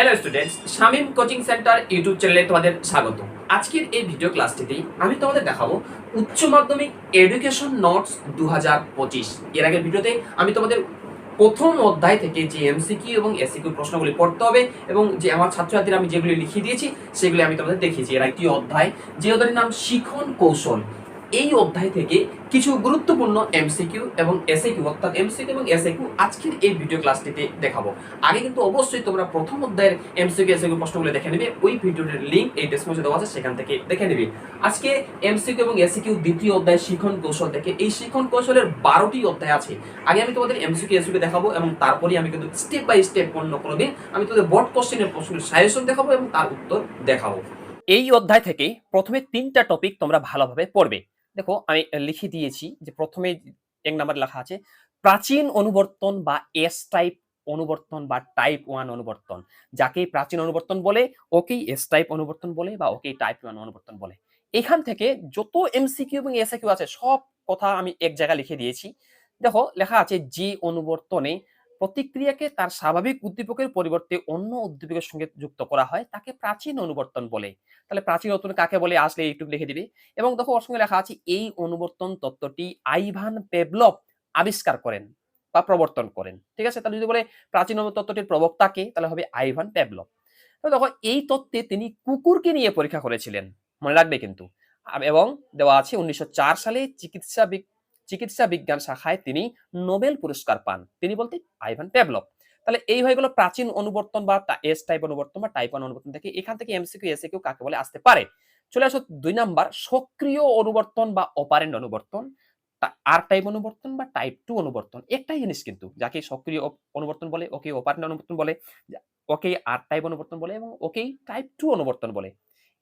Hello students Shamim coaching centre YouTube চ্যানেলে তোমাদের স্বাগত। আজকের এই ভিডিও ক্লাসটিতে আমি তোমাদের দেখাবো উচ্চ মাধ্যমিক এডুকেশন নোটস দু হাজার পঁচিশ। এর আগের ভিডিওতে আমি তোমাদের প্রথম অধ্যায় থেকে যে এমসিকিউ এবং এসিকিউ প্রশ্নগুলি পড়তে হবে এবং যে আমার ছাত্রছাত্রীরা আমি যেগুলি লিখিয়ে দিয়েছি, সেগুলি আমি তোমাদের দেখিয়েছি। এর একটি অধ্যায় যে অধ্যায়ের নাম শিখন কৌশল। এই অধ্যায় থেকে কিছু গুরুত্বপূর্ণ এমসিকিউ এবং এসএকিউ অর্থাৎ এমসিকিউ এবং এসএকিউ আজকের এই ভিডিও ক্লাসটিতে দেখাবো। আগে কিন্তু অবশ্যই তোমরা প্রথম অধ্যায়ের এমসিকিউ এসএকিউ প্রশ্নগুলো দেখে নেবে। ওই ভিডিওটির লিংক এই ডেসক্রিপশনে দেওয়া আছে, সেখান থেকে দেখে নেবে। আজকে এমসিকিউ এবং এসিকিউ দ্বিতীয় অধ্যায় শিখন কৌশল থেকে এই শিখন কৌশলের বারোটি অধ্যায় আছে। আগে আমি তোমাদের এমসিকিউ এসিকিউ দেখাবো এবং তারপরে আমি কিন্তু স্টেপ বাই স্টেপ কোনো দিন আমি তোমাদের বোর্ড কোশ্চেনের প্রশ্নের সাজেশন দেখাবো এবং তার উত্তর দেখাবো। এই অধ্যায় থেকে প্রথমে তিনটা টপিক তোমরা ভালোভাবে পড়বে। দেখো, আমি লিখে দিয়েছি যে প্রথমে এক নাম্বার লেখা আছে, প্রাচীন অনুবর্তন বা এস টাইপ অনুবর্তন বা টাইপ ওয়ান অনুবর্তন। যাকে প্রাচীন অনুবর্তন বলে, ওকেই এস টাইপ অনুবর্তন বলে বা ওকেই টাইপ ওয়ান অনুবর্তন বলে। এখান থেকে যত এমসিকিউ এবং এসএকিউ আছে, সব কথা আমি এক জায়গায় লিখে দিয়েছি। দেখো, লেখা আছে যে অনুবর্তনে প্রতিক্রিয়াকে তার স্বাভাবিক উদ্দীপকের পরিবর্তে অন্য উদ্দীপকের সঙ্গে যুক্ত করা হয়, তাকে প্রাচীন অনুবর্তন বলে। তাহলে প্রাচীন অনুবর্তন কাকে বলে? আসলে একটু লিখে দিবে। এবং দেখো ওর সঙ্গে লেখা আছে, এই অনুবর্তন তত্ত্বটি আইভান পেভলভ আবিষ্কার করেন বা প্রবর্তন করেন। ঠিক আছে? তাহলে যদি বলে প্রাচীন তত্ত্বটির প্রবক্তাকে, তাহলে হবে আইভান পেভলভ। তো দেখো, এই তত্ত্বে তিনি কুকুরকে নিয়ে পরীক্ষা করেছিলেন। মনে রাখবে কিন্তু। এবং দেওয়া আছে উনিশশো চার সালে চিকিৎসা চিকিৎসা বিজ্ঞান শাখায় তিনি নোবেল পুরস্কার পান। তিনি বলতে আইভান পেভলভ তাহলে এই হয়ে গেল প্রাচীন অনুবর্তন বা এস টাইপ অনুবর্তন বা টাইপ অনুবর্তন থেকে এখান থেকে এমসিকিউ এসিকিউ কাকে বলে আসতে পারে। চলে আসো দুই নাম্বার, সক্রিয় অনুবর্তন বা অপারেন্ট অনুবর্তন আর টাইপ অনুবর্তন বা টাইপ টু অনুবর্তন, একটাই জিনিস কিন্তু যাকে সক্রিয় অনুবর্তন বলে, ওকে অপারেন্ট অনুবর্তন বলে ওকে আর টাইপ অনুবর্তন বলে এবং ওকেই টাইপ টু অনুবর্তন বলে।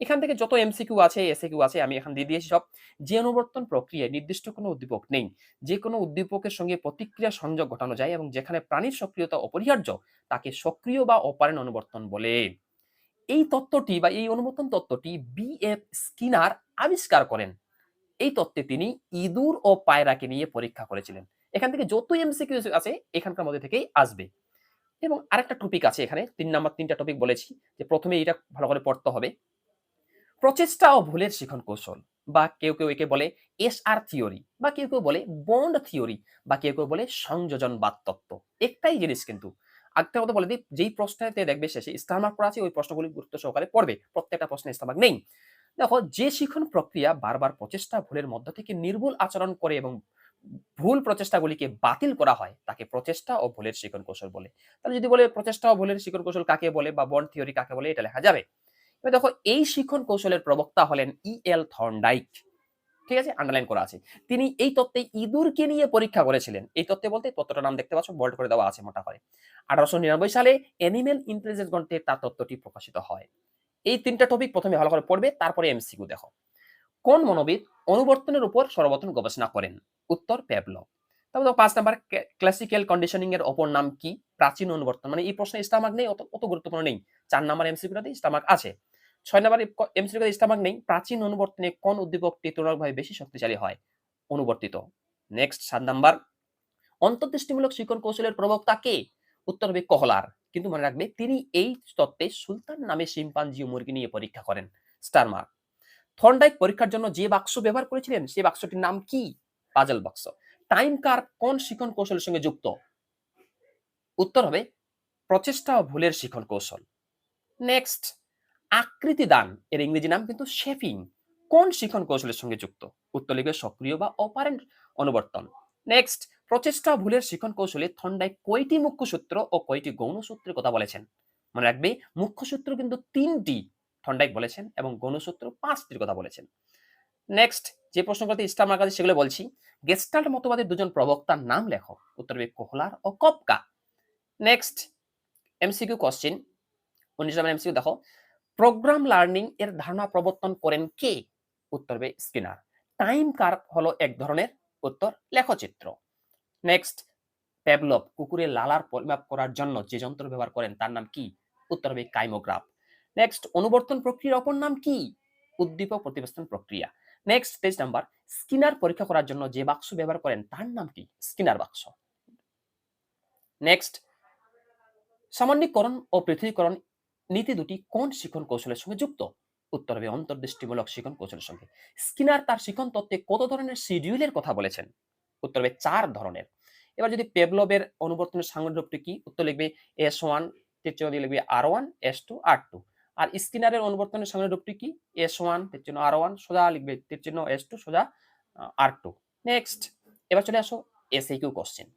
এখান থেকে যত এমসিকিউ আছে এসিকিউ আছে, আমি এখান দিয়ে দিয়েছি সব। যে অনুবর্তন প্রক্রিয়ায় নির্দিষ্ট কোনো উদ্দীপক নেই। যে কোনো উদ্দীপকের সঙ্গে প্রতিক্রিয়া সংযোগ ঘটানো যায় এবং যেখানে প্রাণীর সক্রিয়তা অপরিহার্য, তাকে সক্রিয় বা অপারেন্ট অনুবর্তন বলে। এই তত্ত্বটি বা এই অনুবর্তন তত্ত্বটি বি এফ স্কিনার আবিষ্কার করেন। এই তত্ত্বে তিনি ইঁদুর ও পায়রাকে নিয়ে পরীক্ষা করেছিলেন। এখান থেকে যত এমসিকিউ আছে, এখানকার মধ্যে থেকেই আসবে। এবং আরেকটা টপিক আছে এখানে, তিন নাম্বার, তিনটা টপিক বলেছি যে প্রথমে এটা ভালো করে পড়তে হবে। প্রচেষ্টা ও ভুলের শিখন কৌশল। বা কেউ কেউ একে বলে এস আর থিওরি বা কেউ কেউ বলে বন্ড থিওরি বা কেউ কেউ বলে সংযোজনবাদ তত্ত্ব। একটাই জিনিস কিন্তু। একটা কথা বলে দিই, যেই প্রশ্নতে দেখবে শেষে স্টার মার্ক করা আছে, ওই প্রশ্নগুলি গুরুত্ব সহকারে পড়বে। প্রত্যেকটা প্রশ্নে স্টার মার্ক নেই। দেখো, যে শিখন প্রক্রিয়া বারবার প্রচেষ্টা, ভুলের মধ্য থেকে নির্ভুল আচরণ করে এবং ভুল প্রচেষ্টাগুলিকে বাতিল করা হয়, তাকে প্রচেষ্টা ও ভুলের শিখন কৌশল বলে। তাহলে যদি বলে প্রচেষ্টা ও ভুলের শিখন কৌশল কাকে বলে, বা বন্ড থিওরি কাকে বলে, এটা লেখা যাবে। এবার দেখো, এই শিখন কৌশলের প্রবক্তা হলেন ই এল থর্নডাইক। ঠিক আছে? আন্ডারলাইন করা আছে। তিনি এই তত্ত্বে ইঁদুরকে নিয়ে পরীক্ষা করেছিলেন। এই তত্ত্বে বলতে তত্ত্বটার নাম দেখতে পাচ্ছ? বোল্ড করে দেওয়া আছে মোটা করে। আঠারোশো নিরানব্বই সালে অ্যানিমেল ইন্টেলিজেন্স গ্রন্থে তার তত্ত্বটি প্রকাশিত হয়। এই তিনটা টপিক প্রথমে ভালো করে পড়বে, তারপরে এমসিকিউ দেখো। কোন মনোবিদ অনুবর্তনের উপর সর্বপ্রথম গবেষণা করেন? উত্তর প্যাবলো। তারপর পাঁচ নাম্বার ক্লাসিক্যাল কন্ডিশনিং এর অপর নাম কি? প্রাচীন অনুবর্তন। মানে এই প্রশ্নে স্টামাক নেই, অত গুরুত্বপূর্ণ নেই। চার নাম্বার এমসিকিউটাতে স্টামাক আছে। ছয় নাম্বার এমসিকিউতে স্টামাক নেই। প্রাচীন অনুবর্তনে কোন উদ্দীপকটি তুলনামূলকভাবে বেশি শক্তিশালী হয়? অনুবর্তিত। নেক্সট সাত নাম্বার। অন্তর্দৃষ্টিমূলক শিক্ষণ কৌশলের প্রবক্তা কে? উত্তর হবে কহলার। কিন্তু মনে রাখবে, তিনি এই তত্ত্বে সুলতান নামে শিম্পাঞ্জি ও মুরগি নিয়ে পরীক্ষা করেন। স্টারমার্ক থর্নডাইক পরীক্ষার জন্য যে বাক্স ব্যবহার করেছিলেন সেই বাক্সটির নাম কি? পাজল বাক্স। টাইম কার কোন শিখন কৌশলের সঙ্গে যুক্ত? উত্তর হবে, প্রচেষ্টা ও ভুলের শিখন কৌশল। নেক্সট আকৃতি দান, এর ইংরেজি নাম কিন্তু শেফিং। কোন শিখন কৌশলের সঙ্গে যুক্ত? উত্তর লিখবে সক্রিয় বা অপারেন্ট অনুবর্তন। নেক্সট প্রচেষ্টা ও ভুলের শিখন কৌশলে থন্ডায় কয়টি মুখ্য সূত্র ও কয়টি গৌণ সূত্রের কথা বলেছেন? মনে রাখবে, মুখ্য সূত্র কিন্তু তিনটি থন্ডাইক বলেছেন এবং গৌণসূত্র পাঁচটির কথা বলেছেন। নেক্সট যে প্রশ্নগুলোতে স্টার মার্ক সেগুলো বলছি, গেস্টাল্ট মতবাদের দুজন প্রবক্তার নাম লেখো উত্তর হবে কোহলার ও কপকা। নেক্সট এমসিকিউ কোশ্চেন উনিশ নম্বর এমসিকিউ দেখো প্রোগ্রাম লার্নিং এর ধারণা প্রবর্তন করেন কে? উত্তর হবে স্কিনার টাইম কার্ভ হলো এক ধরনের উত্তর লেখচিত্র। নেক্সট প্যাবলভ কুকুরের লালার পরিমাপ করার জন্য যে যন্ত্র ব্যবহার করেন, তার নাম কি? উত্তর হবে কাইমোগ্রাফ নেক্সট অনুবর্তন প্রক্রিয়ার অপর নাম কি? উদ্দীপক প্রতিবেষ্টন প্রক্রিয়া। নেক্সট পেজ নাম্বার স্কিনার পরীক্ষা করার জন্য যে বাক্স ব্যবহার করেন, তার নাম কি? স্কিনার বাক্স। নেক্সট সামান্যীকরণ ও পৃথকীকরণ নীতি দুটি কোন শিখন কৌশলের সঙ্গে যুক্ত? উত্তর হবে অন্তর্দৃষ্টিমূলক শিখন কৌশলের সঙ্গে। স্কিনার তার শিখন তত্ত্বে কত ধরনের শিডিউলের কথা বলেছেন? উত্তর হবে চার ধরনের। এবার যদি পেভলবের অনুবর্তনের সাংগঠনিক কি? উত্তর লিখবে এস ওয়ান লিখবে R one S two R two R স্কিনারের অনুবর্তনের সাংগঠনিক রূপটি কি? এস ওয়ান চিহ্ন আর ওয়ান, সোজা লিখবে চিহ্ন এস টু, সোজা আর টু। নেক্সট, এবার চলে আসো এস কিউ কোশ্চেন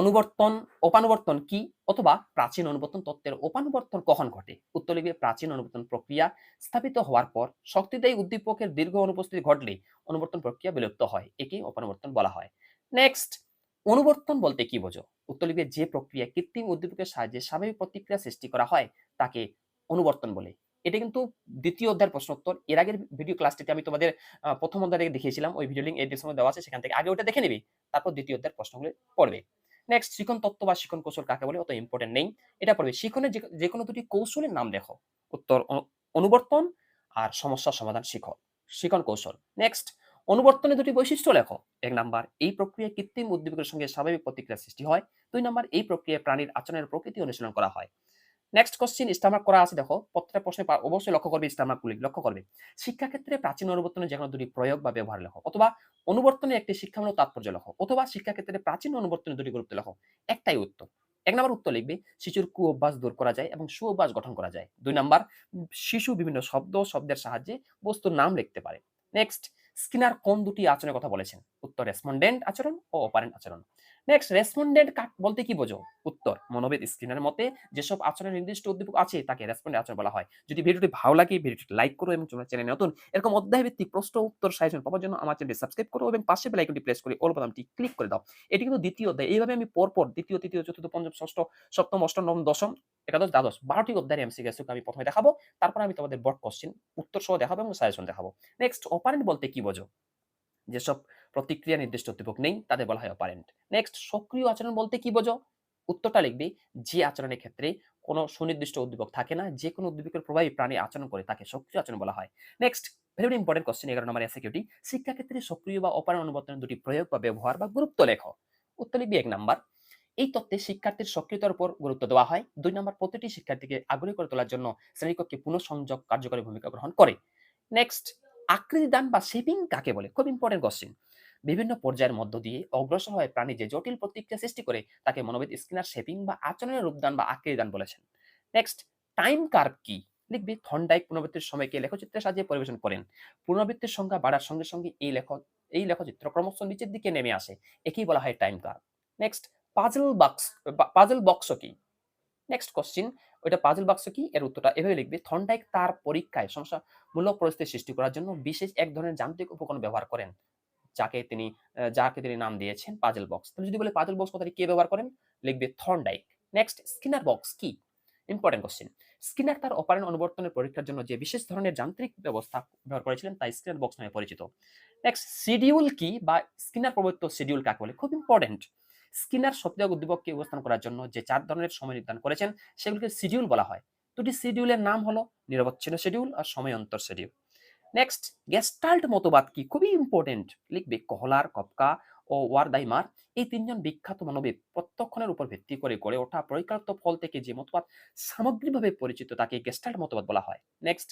অনুবর্তন অপানুবর্তন কি? অথবা প্রাচীন অনুবর্তন তত্ত্বের অপানুবর্তন কখন ঘটে? উত্তর লিখবে, প্রাচীন অনুবর্তন প্রক্রিয়া স্থাপিত হওয়ার পর শক্তিদায়ী উদ্দীপকের দীর্ঘ অনুপস্থিতি ঘটলে অনুবর্তন প্রক্রিয়া বিলুপ্ত হয়, একে অপানুবর্তন বলা হয়। নেক্সট, অনুবর্তন বলতে কি বোঝো? উত্তর লিখবে, যে প্রক্রিয়া কৃত্রিম উদ্দীপকের সাহায্যে স্বাভাবিক প্রতিক্রিয়া সৃষ্টি করা হয়, তাকে অনুবর্তন বলে। এটা কিন্তু দ্বিতীয় অধ্যায়ের প্রশ্ন উত্তর এর আগের ভিডিও ক্লাসটিতে আমি তোমাদের প্রথম অধ্যায় দেখিয়েছিলাম। ওই ভিডিও লিঙ্ক এই দেওয়া আছে। সেখান থেকে আগে ওটা দেখে নিবি। তারপর দ্বিতীয় অধ্যায়ের প্রশ্নগুলো পড়বে। নেক্সট শিখন তত্ত্ব বা শিখন কৌশল কাকে বলে? অত ইম্পর্টেন্ট নেই। এটা পড়বে, শিখনের যে- কোনো দুটি কৌশলের নাম দেখো। উত্তর অনুবর্তন আর সমস্যা সমাধান শিখন শিখন কৌশল। নেক্সট অনুবর্তনের দুটি বৈশিষ্ট্য লেখো। এক নাম্বার, এই প্রক্রিয়ায় কৃত্রিম উদ্দীপকের সঙ্গে স্বাভাবিক প্রতিক্রিয়া সৃষ্টি হয়। দুই নাম্বার, এই প্রক্রিয়ায় প্রাণীর আচরণের প্রকৃতি অনুশীলন করা হয়। নেক্সট কোশ্চিন স্টামার্ক করা আছে, দেখো। প্রত্যেকটা প্রশ্নে অবশ্যই লক্ষ্য করবে স্টামার্কগুলি লক্ষ্য করবে। শিক্ষাক্ষেত্রে প্রাচীন অনুবর্তনের যে কোনো দুটি প্রয়োগ বা ব্যবহার লেখো, অথবা অনুবর্তনে একটি শিক্ষামূলক তাৎপর্য লেখো, অথবা শিক্ষাক্ষেত্রে প্রাচীন অনুবর্তনের দুটি গুরুত্ব লেখো। একটাই উত্তর। এক নম্বর উত্তর লিখবে, শিশুর কু অভ্যাস দূর করা যায় এবং সু অভ্যাস গঠন করা যায়। দুই নাম্বার, শিশু বিভিন্ন শব্দ শব্দের সাহায্যে বস্তুর নাম লিখতে পারে। নেক্সট স্কিনার কোন দুটি আচরণের কথা বলেছেন? উত্তর, রেসপন্ডেন্ট আচরণ ও অপারেন্ট আচরণ। নেক্সট রেসপন্ডেন্ট বলতে কি বোঝো? উত্তর মনোবেদ স্কিনার মতে যেসব আচরণের নির্দিষ্ট উদ্দীপক আছে, তাকে রেসপন্ডেন্ট আচরণ বলা হয়। যদি ভিডিওটি ভালো লাগে, ভিডিওটি লাইক করো এবং তোমার চ্যানেলে নতুন, এরকম অধ্যায় ভিত্তিক প্রশ্ন, উত্তর সাজেশন পাওয়ার জন্য আমার চ্যানেলটি সাবস্ক্রাইব করো এবং পাশে বেল আইকনটি প্রেস করে অল বাটনটি ক্লিক করে দাও। এটি কিন্তু দ্বিতীয় অধ্যায়। এইভাবে আমি পরপর দ্বিতীয়, তৃতীয়, চতুর্থ, পঞ্চম, ষষ্ঠ, সপ্তম, অষ্টম, নবম, দশম, একাদশ, দ্বাদশ বারোটি অধ্যায়ের এমসিকিউ আমি প্রথমে দেখাবো। তারপর আমি তোমাদের বট কোশ্চেন উত্তর সহ দেখাবো এবং সাজেশন দেখাবো। নেক্সট অপারেন্ট বলতে কি বোঝো? যেসব প্রতিক্রিয়া নির্দিষ্ট উদ্দীপক নেই, তাদের বলা হয় অপারেন্ট নেক্সট সক্রিয় আচরণ বলতে কি বোঝো? উত্তরটা লিখবে, যে আচরণের ক্ষেত্রে কোনো সুনির্দিষ্ট উদ্দীপক থাকে না, যে কোনো উদ্দীপকের প্রভাবে প্রাণী আচরণ করে, তাকে সক্রিয় আচরণ বলা হয়। নেক্সট ভেরি ইম্পর্টেন্ট কোশ্চেন এগারো নম্বর এসিকিউটি শিক্ষাক্ষেত্রে সক্রিয় বা অপারেন্ট অনুবর্তনের দুটি প্রয়োগ বা ব্যবহার বা গুরুত্ব লেখো। উত্তর লিখবে এক নাম্বার। এই তত্ত্বে শিক্ষার্থীর সক্রিয়তার উপর গুরুত্ব দেওয়া হয়। দুই নম্বর, প্রতিটি শিক্ষার্থীকে আগ্রহী করে তোলার জন্য শ্রেণীকক্ষে পুনঃসংযোগ কার্যকরী ভূমিকা গ্রহণ করে। নেক্সট আকৃতি দান বা শেপিং কাকে বলে? খুব ইম্পর্টেন্ট কোশ্চেন বিভিন্ন পর্যায়ের মধ্য দিয়ে অগ্রসর হয়ে প্রাণী যে জটিল প্রতিক্রিয়া সৃষ্টি করে, তাকে মনোবিদ স্কিনার শেপিং বা আচরণের রূপদান বা আকৃতি দান বলেছেন। নেক্সট টাইম কার্ভ কি? লিখবি থন্ডাইক পুনরাবৃত্তির সময়কে লেখচিত্রে সাজিয়ে পরিবেশন করেন। পুনরাবৃত্তির সংখ্যা বাড়ার সঙ্গে সঙ্গে এই লেখ, এই লেখচিত্র ক্রমশ নিচের দিকে নেমে আসে। একেই বলা হয় time curve next puzzle box puzzle box কি? নেক্সট কোশ্চিন ওইটা পাজল বাক্স কি? এর উত্তরটা এভাবে লিখবে থন্ডাইক তার পরীক্ষায় সমস্যামূলক পরিস্থিতি সৃষ্টি করার জন্য বিশেষ এক ধরনের যান্ত্রিক উপকরণ ব্যবহার করেন। যাকে তিনি যাকে তিনি নাম দিয়েছেন পাজল বক্স। তুমি যদি বলে পাজল বক্স কথাটি কে ব্যবহার করেন? লিখবে থর্নডাইক। নেক্সট, স্কিনার বক্স কি? Important question. স্কিনার তার অপারেন্ট অনুবর্তনের পরীক্ষার জন্য যে বিশেষ ধরনের যান্ত্রিক ব্যবস্থা ব্যবহার করেছিলেন তা স্কিনার বক্স নামে পরিচিত। নেক্সট, শিডিউল কি বা স্কিনার প্রবর্তিত শিডিউল কাকে বলে? খুব ইম্পর্টেন্ট। স্কিনার সক্রিয় উদ্দীপককে উপস্থান করার জন্য যে চার ধরনের সময় নির্ধারণ করেছেন, সেগুলিকে শিডিউল বলা হয়। দুটি শিডিউলের নাম হলো নিরবচ্ছিন্ন শিডিউল আর সময় অন্তর শিডিউল। নেক্সট গেস্টাল্ট মতবাদ কি? খুবই ইম্পর্টেন্ট লিখবে, কহলার কপকা ও ওয়ারদাইমার এই তিনজন বিখ্যাত মানবিক প্রত্যক্ষণের উপর ভিত্তি করে গড়ে ওঠা পরীক্ষাত্মক ফল থেকে যে মতবাদ সামগ্রিকভাবে পরিচিত, তাকে গেস্টাল্ট মতবাদ বলা হয়। নেক্সট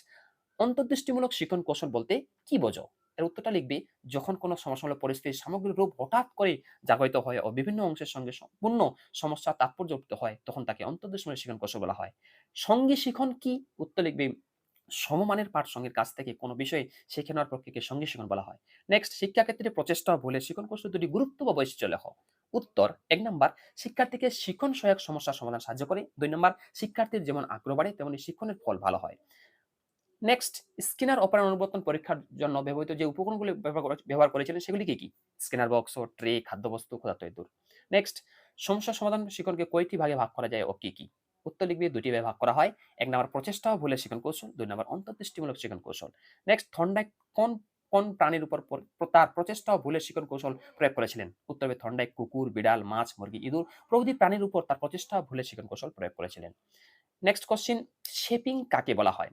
অন্তর্দৃষ্টিমূলক শিক্ষণ কৌশল বলতে কি বোঝো? এর উত্তরটা লিখবে, যখন কোনো সমস্যামূলক পরিস্থিতির সামগ্রিক রূপ হঠাৎ করে জাগরিত হয় ও বিভিন্ন অংশের সঙ্গে সম্পূর্ণ সমস্যা তাৎপর্যযুক্ত হয়, তখন তাকে অন্তর্দৃষ্টিমূলক শিক্ষণ কৌশল বলা হয়। সঙ্গী শিখন কি? উত্তর লিখবে সমমানের পাঠ সঙ্গের কাছ থেকে কোনো বিষয়ে শিখে নেওয়ার প্রক্রিয়াকে সঙ্গে শিখন বলা হয়। নেক্সট শিক্ষাক্ষেত্রে প্রচেষ্টা ভুলে শিখন কৌশল দুটি গুরুত্ব বা বৈশিষ্ট্য লেখ উত্তর, এক নম্বর, শিক্ষার্থীকে শিক্ষণ সহায়ক সমস্যার সমাধান সাহায্য করে। দুই নম্বর, শিক্ষার্থীর যেমন আগ্রহ বাড়ে, তেমনি শিক্ষণের ফল ভালো হয়। নেক্সট স্কিনার অপারেন্ট অনুবর্তন পরীক্ষার জন্য ব্যবহৃত যে উপকরণগুলি ব্যবহার করে- ব্যবহার করেছিলেন, সেগুলি কি কি? স্কিনার বক্স ও ট্রে, খাদ্যবস্তু ক্ষুধার্ত দূর। নেক্সট সমস্যা সমাধান শিক্ষণকে কয়টি ভাগে ভাগ করা যায় ও কি কি? উত্তর লিখবে দুটি ভাগে ভাগ করা হয়। এক নম্বর প্রচেষ্টা, ভুলে শিক্ষণ কৌশল। দুই নম্বর অন্তর্দৃষ্টিমূলক শিক্ষণ কৌশল। নেক্সট থন্ডাই কোন কোন প্রাণীর উপর তার প্রচেষ্টা ও ভুলে শিক্ষণ কৌশল প্রয়োগ করেছিলেন? উত্তর হবে থন্ডাই কুকুর, বিড়াল, মাছ, মুরগি, ইঁদুর। প্রভৃতি প্রাণীর উপর তার প্রচেষ্টা ও ভুলে শিক্ষণ কৌশল প্রয়োগ করেছিলেন। নেক্সট কোশ্চিন শেপিং কাকে বলা হয়?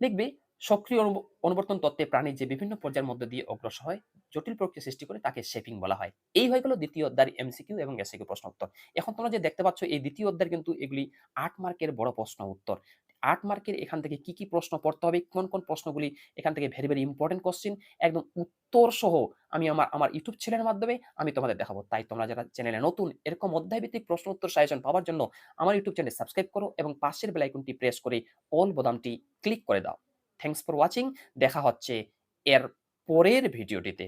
লিখবে, সক্রিয় অনুবর্তন তত্ত্বে প্রাণী যে বিভিন্ন পর্যায়ের মধ্যে দিয়ে অগ্রসর হয় জটিল প্রক্রিয়া সৃষ্টি করে তাকে শেপিং বলা হয়। এই হয়ে গেল দ্বিতীয় অধ্যায়ের এমসিকিউ এবং এসিকিউ প্রশ্ন উত্তর। এখন তোমরা যে দেখতে পাচ্ছ, এই দ্বিতীয় অধ্যায়ের কিন্তু এগুলি আট মার্কের বড় প্রশ্ন উত্তর। আট মার্কের এখান থেকে কি কি প্রশ্ন পড়তে হবে, কোন কোন প্রশ্নগুলি এখান থেকে ভেরি ভেরি ইম্পর্টেন্ট কোশ্চিন একদম উত্তর সহ আমি আমার আমার ইউটিউব চ্যানেলের মাধ্যমে আমি তোমাদের দেখাবো। তাই তোমরা যারা চ্যানেলে নতুন, এরকম অধ্যায়ভিত্তিক প্রশ্ন উত্তর সাজেশন পাওয়ার জন্য আমার ইউটিউব চ্যানেল সাবস্ক্রাইব করো এবং পাশের বেল আইকনটি প্রেস করে অল বোতামটি ক্লিক করে দাও। থ্যাঙ্কস ফর ওয়াচিং দেখা হচ্ছে এর পরের ভিডিওটিতে